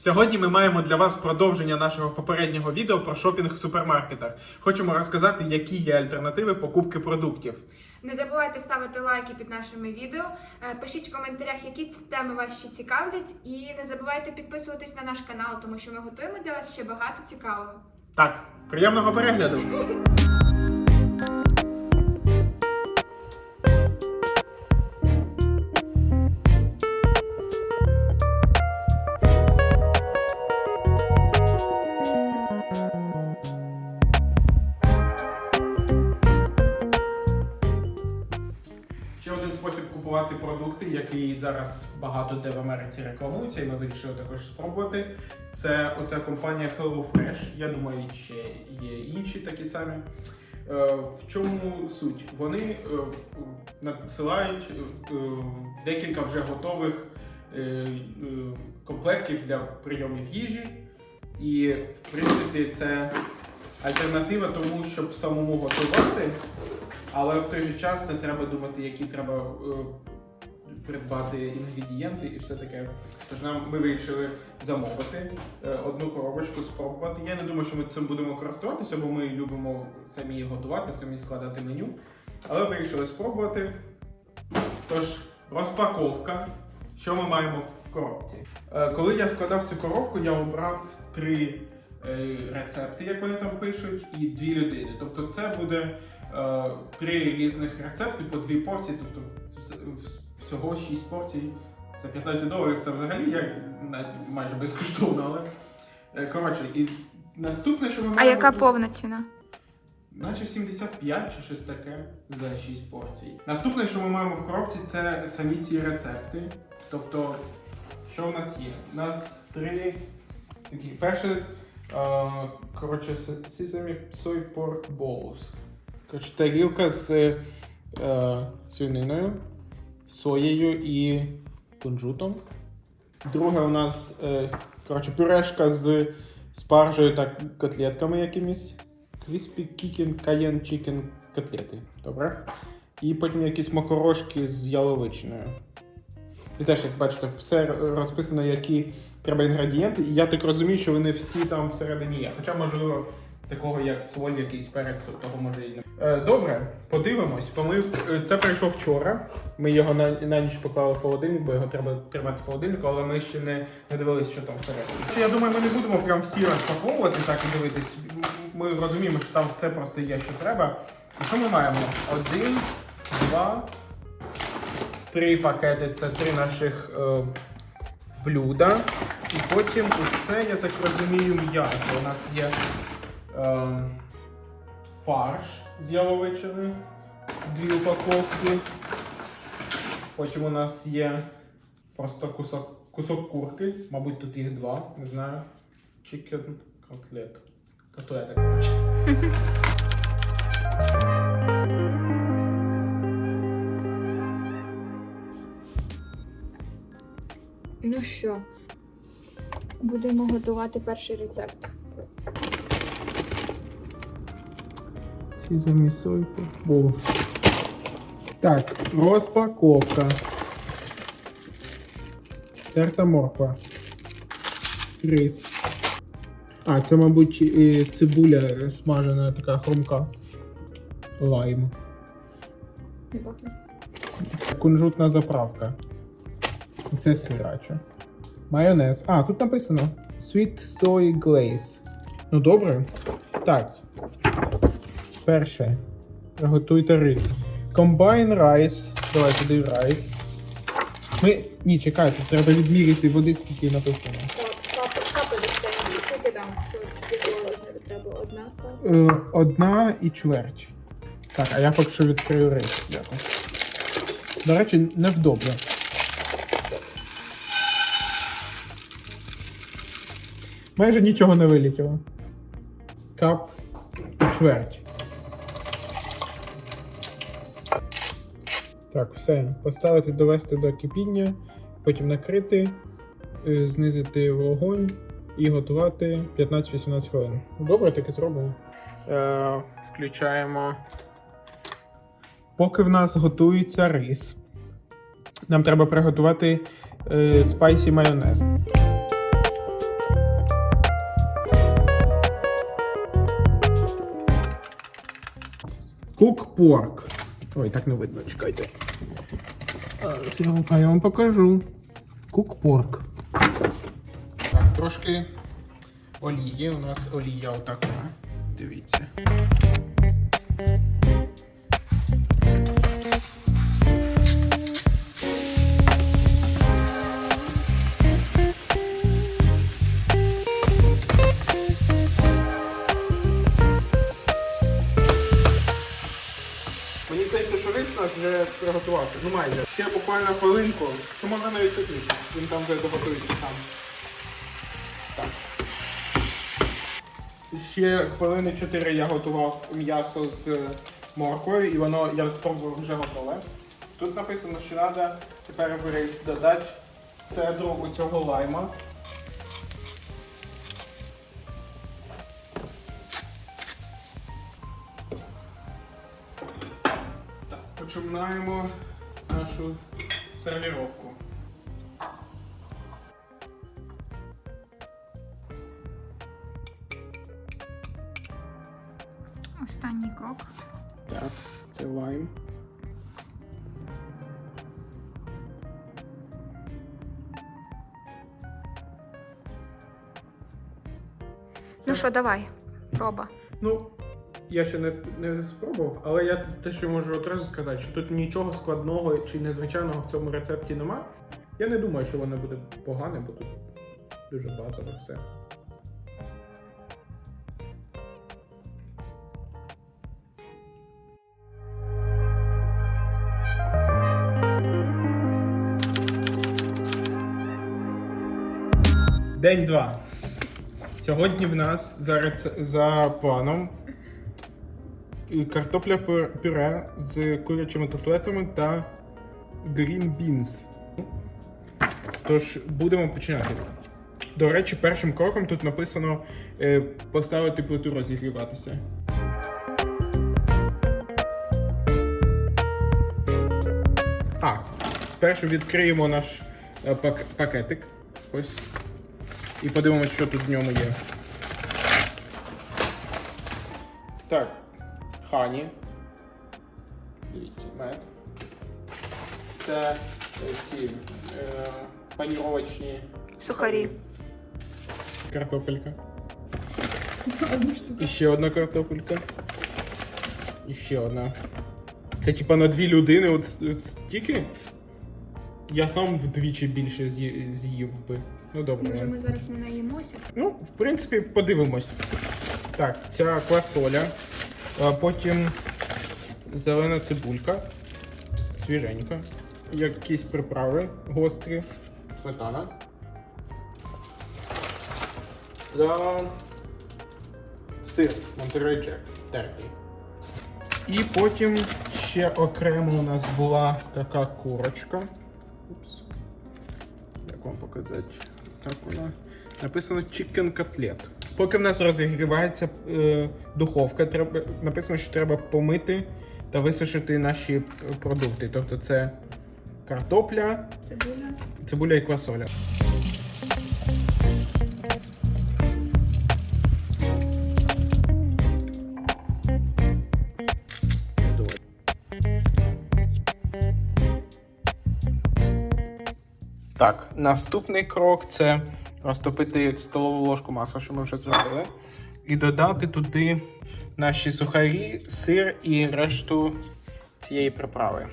Сьогодні ми маємо для вас продовження нашого попереднього відео про шопінг в супермаркетах. Хочемо розказати, які є альтернативи покупки продуктів. Не забувайте ставити лайки під нашими відео. Е, Пишіть в коментарях, які теми вас ще цікавлять, і не забувайте підписуватись на наш канал, тому що ми готуємо для вас ще багато цікавого. Так, приємного перегляду! який зараз багато де в Америці рекламується, і ми вирішили також спробувати. Це оця компанія HelloFresh. Я думаю, ще є інші такі самі. Е, В чому суть? Вони е, надсилають е, декілька вже готових комплектів для прийомів їжі. І, в принципі, це альтернатива тому, щоб самому готувати, але в той же час не треба думати, які треба придбати інгредієнти і все таке. Тож нам ми вирішили замовити е, одну коробочку, спробувати. Я не думаю, що ми цим будемо користуватися, бо ми любимо самі готувати, самі складати меню. Але вирішили спробувати. Тож, розпаковка. Що ми маємо в коробці? Е, Коли я складав цю коробку, я обрав три е, рецепти, як вони там пишуть, і дві людини. Тобто це буде три різних рецепти по дві порції, тобто всього 6 порцій. Це 15 доларів, це взагалі як майже безкоштовно, але е, коротше, і наступне, що ми А яка тут- повна ціна? Наче 75 чи щось таке за 6 порцій. Наступне, що ми маємо в коробці, це самі ці рецепти. Тобто, що в нас є? У нас три такі. Перше, е, коротше, sesame soy pork bowls. Коротше, тарілка з е, свининою, соєю і кунжутом. Друге у нас е, коротше, пюрешка з спаржею та котлетками якимись. Crispy Chicken Cayenne Chicken котлети. Добре. І потім якісь макорошки з яловичиною. І теж, як бачите, все розписано, які треба інгредієнти. І я так розумію, що вони всі там всередині є. Хоча, можливо, такого як соль, якийсь перець, то того може і не. Е, добре, подивимось. Помив... е, Це прийшов вчора. Ми його на, на ніч поклали в холодильник, бо його треба тримати в холодильнику, але ми ще не, не дивилися, що там всередині. Я думаю, ми не будемо прям всі розпаковувати так і дивитись. Ми розуміємо, що там все просто є, що треба. І що ми маємо? Один, два, три пакети. Це три наших е, блюда. І потім це, я так розумію, м'ясо. У нас є фарш з яловичини, дві упаковки. Потім у нас є просто кусок, кусок курки, мабуть, тут їх два, не знаю. Chicken котлет. Котлета, коротше. Ну що, будемо готувати перший рецепт. Сізамі сойку. Бо. Так, розпаковка. Терта морква. Рис. А, це, мабуть, і цибуля смажена, така хрумка. Лайм. Кунжутна заправка. Це срирача. Майонез. А, тут написано Sweet Soy Glaze. Ну добре. Так. Перше. Готуйте рис. Combine rice. Давай туди райс. Ми. Ні, чекайте, треба відміряти води, скільки написано. Скільки там, що розміру треба? Одна капа? Е, одна і чверть. Так, а я поки що відкрию рис якось. До речі, невдобно. Майже нічого не вилітіло. Кап і чверть. Так, все. Поставити, довести до кипіння, потім накрити, е, знизити вогонь і готувати 15-18 хвилин. Добре, таке зробимо. Е, Включаємо. Поки в нас готується рис, нам треба приготувати е, спайсі майонез. Кук-порк. Ой, так не видно, чекайте. Зараз я вам- а я вам покажу. Кук порк. Так, трошки олії. У нас олія отака. Дивіться. Вже приготувався. Ну майже. Ще буквально хвилинку. Чи можна навіть пізніше. Він там вже доготується сам. Так. Ще хвилини 4 я готував м'ясо з морквою і воно я спробував вже готове. Тут написано, що треба тепер в рис додати цедру у цього лайма. Починаємо нашу сервіровку. Останній крок. Так, це лайм. Ну що, давай, проба. Ну, я ще не, не спробував, але я те, що можу одразу сказати, що тут нічого складного чи незвичайного в цьому рецепті нема. Я не думаю, що воно буде погане, бо тут дуже базове все. День 2. Сьогодні в нас за, рец- за планом картопля пюре- з курячими котлетами та green beans. Тож будемо починати. До речі, першим кроком тут написано е, поставити плиту розігріватися. А, спершу відкриємо наш е, пак- пакетик. Ось. І подивимося, що тут в ньому є. Так, хані. Дивіться, мед. Це е, ці е, паніровочні Сухарі. Картопелька. І ще одна картопелька. І ще одна. Це типа на дві людини, от, от стільки. Я сам вдвічі більше з'їв би. Ну добре. Може, ми зараз не наїмося? Ну, в принципі, подивимось. Так, ця квасоля. Потім зелена цибулька. Свіженька. Якісь приправи гострі. Сметана. За сир Монтерей Джек. Тертий. І потім ще окремо у нас була така курочка. Упс. Як вам показати? Так вона. Написано chicken котлет. Поки в нас розігрівається е, духовка, треба, написано, що треба помити та висушити наші е, продукти. Тобто це картопля, Цибуля. цибуля і квасоля. Так, наступний крок це розтопити столову ложку масла, що ми вже зробили, і додати туди наші сухарі, сир і решту цієї приправи.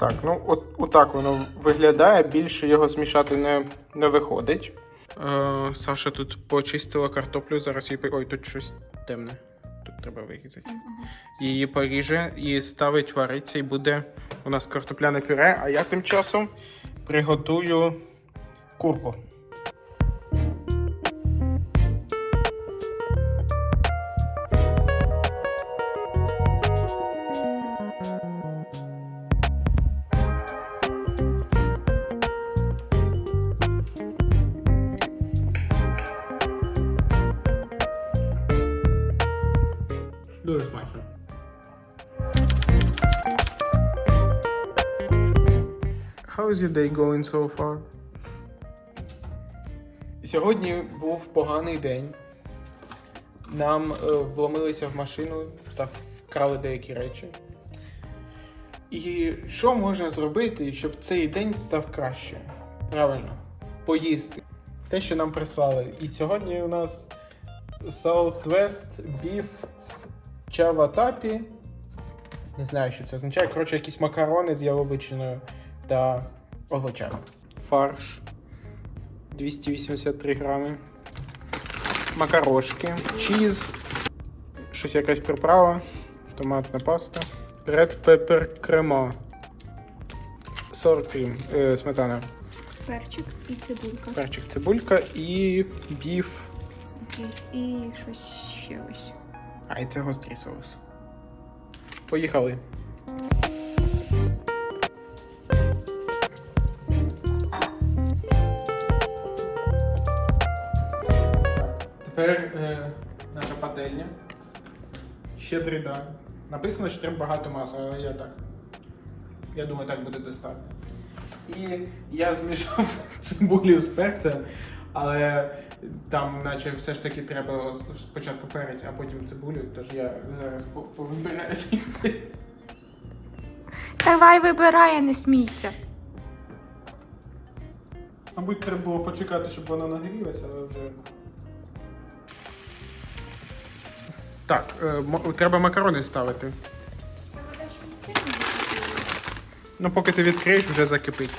Так, ну от, отак воно виглядає. Більше його змішати не, не виходить. Е, Саша тут почистила картоплю, зараз її. Ой, тут щось темне. Тут треба вирізати. Її поріже і ставить варитися, і буде у нас картопляне пюре, а я тим часом приготую курку. Is your day going so far? Сьогодні був поганий день. Нам е, вломилися в машину та крали деякі речі. І що можна зробити, щоб цей день став краще? Правильно, поїсти. Те, що нам прислали. І сьогодні у нас Southwest Beef Tapi. Не знаю, що це означає. Коротше, якісь макарони з яловичиною та овочами. Фарш 283 грами. Макарошки, чіз, щось якась приправа, томатна паста, ред пепер крема, 40 крім, е, сметана, Перчик і цибулька. перчик, цибулька і біф. Окей. І щось ще ось. А, і це гострий соус. Поїхали. Тепер е, наша пательня. Щедрий дар. Написано, що треба багато масла, але я так. Я думаю, так буде достатньо. І я змішав цибулю з перцем, але там, наче, все ж таки треба спочатку перець, а потім цибулю, тож я зараз по- повибираю звідси. Давай вибирай, не смійся. Мабуть, треба було почекати, щоб воно нагрілося, але вже. Так, е, треба макарони ставити. Ну, поки ти відкриєш, вже закипить.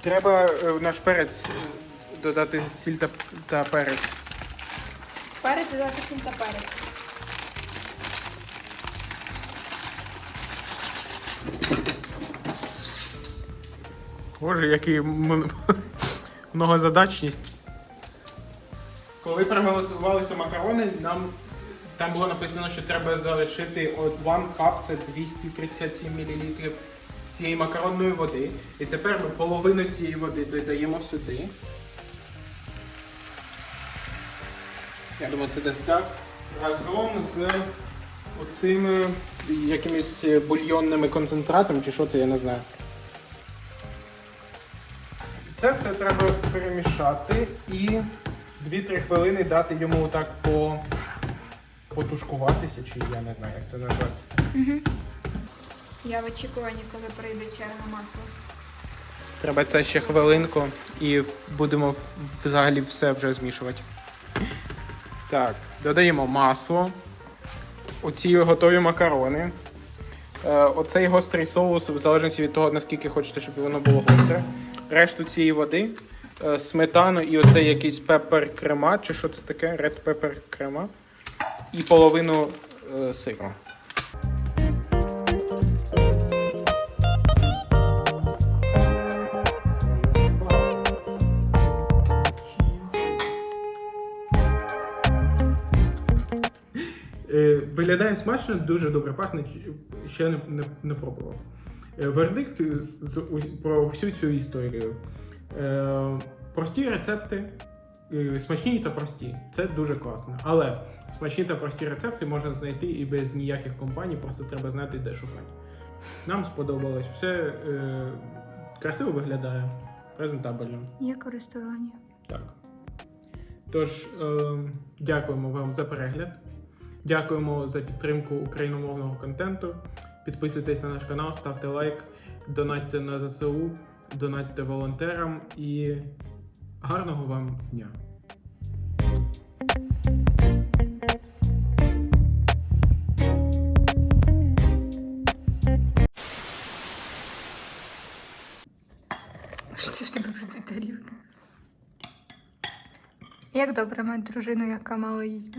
Треба е, в наш перець е, додати сіль та, та перець. Перець додати сіль та перець. Боже, який м- многозадачність. Коли приготувалися макарони, нам там було написано, що треба залишити от one cup, це 237 мл цієї макаронної води. І тепер ми половину цієї води додаємо сюди. Я думаю, це десь так. Разом з оцими якимись бульйонними концентратами, чи що це, я не знаю. Це все треба перемішати і 2-3 хвилини дати йому так по потушкуватися, чи я не знаю, як це назвати. Я в очікуванні, коли прийде черга масла. Треба це ще хвилинку і будемо взагалі все вже змішувати. Так, додаємо масло. Оці готові макарони. Е, Оцей гострий соус, в залежності від того, наскільки хочете, щоб воно було гостре. Решту цієї води, е, сметану і оцей якийсь пепер крема, чи що це таке? Ред пепер крема. І половину е, сиру. Е, Виглядає смачно, дуже добре пахне, ще не, не, не пробував. Е, Вердикт про всю цю історію. Прості рецепти, смачні та прості. Це дуже класно. Але смачні та прості рецепти можна знайти і без ніяких компаній, просто треба знати, де шукати. Нам сподобалось. Все е, красиво виглядає, презентабельно. Як у ресторані. Так. Тож, е, дякуємо вам за перегляд. Дякуємо за підтримку україномовного контенту. Підписуйтесь на наш канал, ставте лайк, донатьте на ЗСУ, донатьте волонтерам і гарного вам дня! Як добре мати дружину, яка мало їсть?